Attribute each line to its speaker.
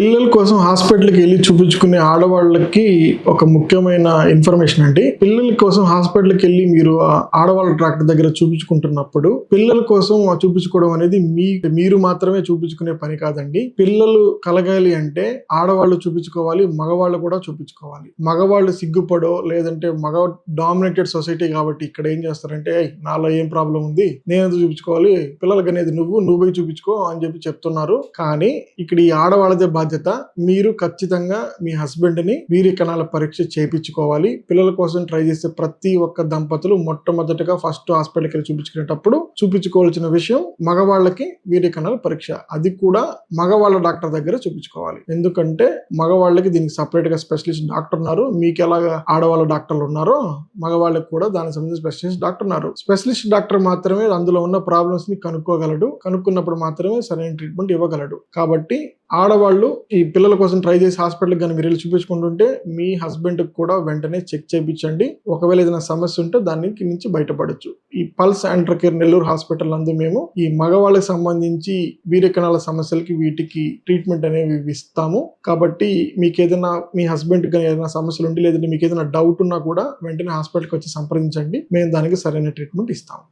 Speaker 1: పిల్లల కోసం హాస్పిటల్కి వెళ్ళి చూపించుకునే ఆడవాళ్ళకి ఒక ముఖ్యమైన ఇన్ఫర్మేషన్ అండి. పిల్లల కోసం హాస్పిటల్కి వెళ్ళి మీరు ఆ ఆడవాళ్ళ డాక్టర్ దగ్గర చూపించుకుంటున్నప్పుడు పిల్లల కోసం చూపించుకోవడం అనేది మీ మీరు మాత్రమే చూపించుకునే పని కాదండి. పిల్లలు కలగాలి అంటే ఆడవాళ్ళు చూపించుకోవాలి మగవాళ్ళు కూడా చూపించుకోవాలి. మగవాళ్ళు సిగ్గుపడో లేదంటే మగ డామినేటెడ్ సొసైటీ కాబట్టి ఇక్కడ ఏం చేస్తారంటే నాలో ఏం ప్రాబ్లం ఉంది? నేను చూపించుకోవాలి? పిల్లలకి అనేది నువ్వు నువ్వు చూపించుకో అని చెప్పి చెప్తున్నారు. కానీ ఇక్కడ ఈ ఆడవాళ్ళదే బాధ్యత మీరు ఖచ్చితంగా మీ హస్బెండ్ని వీరి కణాల పరీక్ష చేయించుకోవాలి. పిల్లల కోసం ట్రై చేసే ప్రతి ఒక్క దంపతులు మొట్టమొదటిగా ఫస్ట్ హాస్పిటల్కి వెళ్ళి చూపించుకునేటప్పుడు చూపించుకోవాల్సిన విషయం మగవాళ్ళకి వీరి కణాల పరీక్ష. అది కూడా మగవాళ్ళ డాక్టర్ దగ్గర చూపించుకోవాలి. ఎందుకంటే మగవాళ్ళకి దీనికి సపరేట్గా స్పెషలిస్ట్ డాక్టర్ ఉన్నారు. మీకు ఎలాగా ఆడవాళ్ళ డాక్టర్లు ఉన్నారో మగవాళ్ళకి కూడా దానికి సంబంధించిన స్పెషలిస్ట్ డాక్టర్ ఉన్నారు. స్పెషలిస్ట్ డాక్టర్ మాత్రమే అందులో ఉన్న ప్రాబ్లమ్స్ని కనుక్కోగలడు. కనుక్కున్నప్పుడు మాత్రమే సరైన ట్రీట్మెంట్ ఇవ్వగలడు. కాబట్టి ఆడవాళ్ళు ఈ పిల్లల కోసం ట్రై చేసి హాస్పిటల్కి కానీ మీరు వెళ్ళి చూపించుకుంటుంటే మీ హస్బెండ్కి కూడా వెంటనే చెక్ చేయించండి ఒకవేళ ఏదైనా సమస్య ఉంటే దానికి నుంచి బయటపడొచ్చు. ఈ pulse under care Nellore hospital నందు మేము ఈ మగవాళ్ళకి సంబంధించి వీరకణాల సమస్యలకి వీటికి ట్రీట్మెంట్ అనేవి ఇస్తాము. కాబట్టి మీకు ఏదైనా మీ హస్బెండ్ కానీ ఏదైనా సమస్యలు ఉండి లేదంటే మీకు ఏదైనా డౌట్ ఉన్నా కూడా వెంటనే హాస్పిటల్కి వచ్చి సంప్రదించండి. మేము దానికి సరైన ట్రీట్మెంట్ ఇస్తాము.